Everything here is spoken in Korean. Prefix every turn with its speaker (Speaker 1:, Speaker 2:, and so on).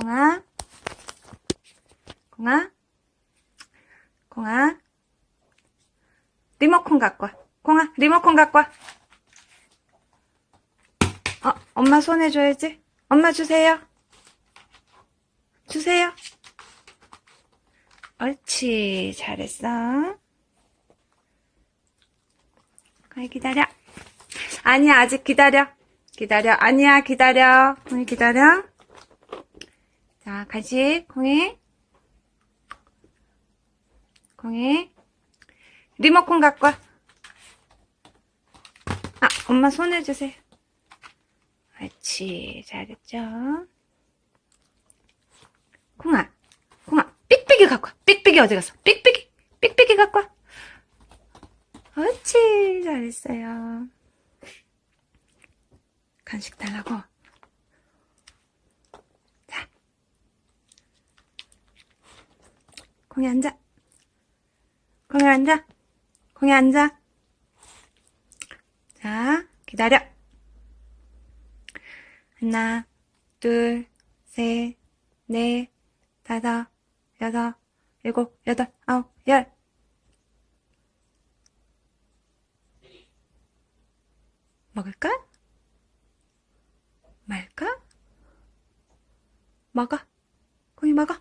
Speaker 1: 콩아. 콩아. 콩아. 리모컨 갖고 와. 콩아, 리모컨 갖고 와. 어, 엄마 손에 줘야지. 엄마 주세요. 주세요. 옳지. 잘했어. 거기 기다려. 아니야, 아직 기다려. 기다려. 아니야, 기다려. 콩이 기다려. 자, 간식, 콩이. 콩이. 리모컨 갖고 와. 아, 엄마 손에 주세요. 옳지. 잘했죠? 콩아, 콩아, 삑삑이 갖고 와. 삑삑이 어디 갔어? 삑삑이, 삑삑이 갖고 와. 옳지. 잘했어요. 간식 달라고. 공이 앉아. 공이 앉아. 공이 앉아. 자, 기다려. 하나, 둘, 셋, 넷, 다섯, 여섯, 일곱, 여덟, 아홉, 열. 먹을까? 말까? 먹어. 공이 먹어.